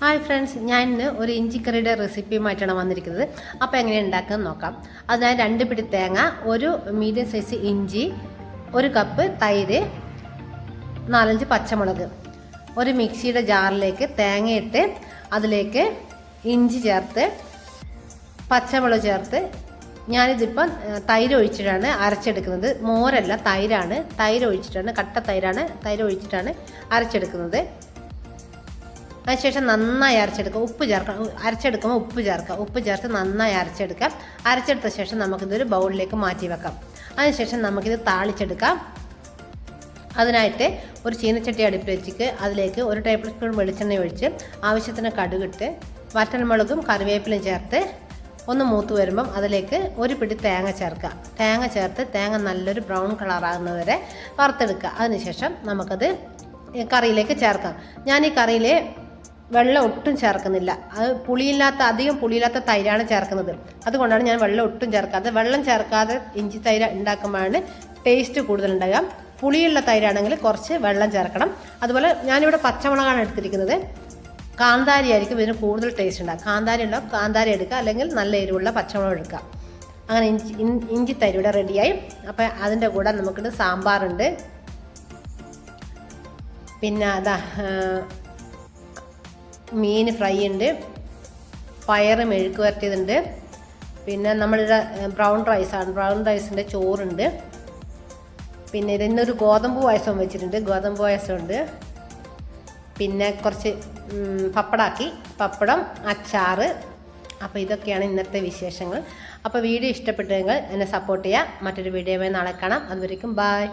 Hi friends ഞാൻ ഇന്ന് ഒരു ഇഞ്ചിക്കറിയുടെ റെസിപ്പിയുമായിട്ടാണ് വന്നിരിക്കുന്നത്. അപ്പോൾ എങ്ങനെ ഉണ്ടാക്കാൻ നോക്കാം. അതിനായി രണ്ട് പിടി തേങ്ങ ഒരു മീഡിയം സൈസ് ഇഞ്ചി ഒരു കപ്പ് തൈര് നാലഞ്ച് പച്ചമുളക്. ഒരു മിക്സിയുടെ ജാറിലേക്ക് തേങ്ങയിട്ട് അതിലേക്ക് ഇഞ്ചി ചേർത്ത് പച്ചമുളക് ചേർത്ത് ഞാനിതിപ്പം തൈര് ഒഴിച്ചിട്ടാണ് അരച്ചെടുക്കുന്നത്. മോരല്ല തൈരാണ്. തൈര് ഒഴിച്ചിട്ടാണ് കട്ട തൈരാണ്. തൈര് ഒഴിച്ചിട്ടാണ് അരച്ചെടുക്കുന്നത്. അതിനുശേഷം നന്നായി അരച്ചെടുക്കുക. ഉപ്പ് ചേർക്കണം അരച്ചെടുക്കുമ്പോൾ ഉപ്പ് ചേർക്കുക. ഉപ്പ് ചേർത്ത് നന്നായി അരച്ചെടുക്കാം അരച്ചെടുത്ത ശേഷം നമുക്കിതൊരു ബൗളിലേക്ക് മാറ്റി വെക്കാം. അതിനുശേഷം നമുക്കിത് താളിച്ചെടുക്കാം. അതിനായിട്ട് ഒരു ചീനച്ചട്ടി അടുപ്പിൽ വെച്ചിട്ട് അതിലേക്ക് ഒരു ടേബിൾ സ്പൂൺ വെളിച്ചെണ്ണ ഒഴിച്ച് ആവശ്യത്തിന് കടുകിട്ട് വറ്റൽമുളകും കറിവേപ്പിലും ചേർത്ത് ഒന്ന് മൂത്ത് വരുമ്പം അതിലേക്ക് ഒരു പിടി തേങ്ങ ചേർക്കുക. തേങ്ങ ചേർത്ത് തേങ്ങ നല്ലൊരു ബ്രൗൺ കളറാകുന്നതുവരെ വറുത്തെടുക്കുക. അതിനുശേഷം നമുക്കത് കറിയിലേക്ക് ചേർക്കാം. ഞാൻ ഈ കറിയിൽ വെള്ളം ഒട്ടും ചേർക്കുന്നില്ല. അത് പുളിയില്ലാത്ത അധികം പുളിയില്ലാത്ത തൈരാണ് ചേർക്കുന്നത്. അതുകൊണ്ടാണ് ഞാൻ വെള്ളം ഒട്ടും ചേർക്കാതെ വെള്ളം ചേർക്കാതെ ഇഞ്ചി തൈര് ഉണ്ടാക്കുമ്പോഴാണ് ടേസ്റ്റ് കൂടുതലുണ്ടാകുക പുളിയുള്ള തൈരാണെങ്കിൽ കുറച്ച് വെള്ളം ചേർക്കണം. അതുപോലെ ഞാനിവിടെ പച്ചമുളകാണ് എടുത്തിരിക്കുന്നത്. കാന്താരി ആയിരിക്കും ഇതിന് കൂടുതൽ ടേസ്റ്റ് ഉണ്ടാകും കാന്താരി ഉണ്ടാവും കാന്താരി എടുക്കുക. അല്ലെങ്കിൽ നല്ല എരിവുള്ള പച്ചമുളക് എടുക്കുക. അങ്ങനെ ഇഞ്ചി ഇഞ്ചി തൈര് ഇവിടെ റെഡിയായി അപ്പോൾ അതിന്റെ കൂടെ നമുക്കിത് സാമ്പാറുണ്ട്. പിന്നെ അതാ മീൻ ഫ്രൈ ഉണ്ട്. പയറ് മെഴുക്ക് വരട്ടിയതുണ്ട്. പിന്നെ നമ്മളുടെ ബ്രൗൺ റൈസാണ് ബ്രൗൺ റൈസിന്റെ ചോറുണ്ട്. പിന്നെ ഇതിനൊരു ഗോതമ്പ് പായസം വെച്ചിട്ടുണ്ട്. ഗോതമ്പ് പായസമുണ്ട് പിന്നെ കുറച്ച് പപ്പടാക്കി. പപ്പടം അച്ചാറ്. അപ്പോൾ ഇതൊക്കെയാണ് ഇന്നത്തെ വിശേഷങ്ങൾ. അപ്പോൾ വീഡിയോ ഇഷ്ടപ്പെട്ടെങ്കിൽ എന്നെ സപ്പോർട്ട് ചെയ്യുക മറ്റൊരു വീഡിയോയുമായി നാളെ കാണാം. അതുവരേക്കും ബായ്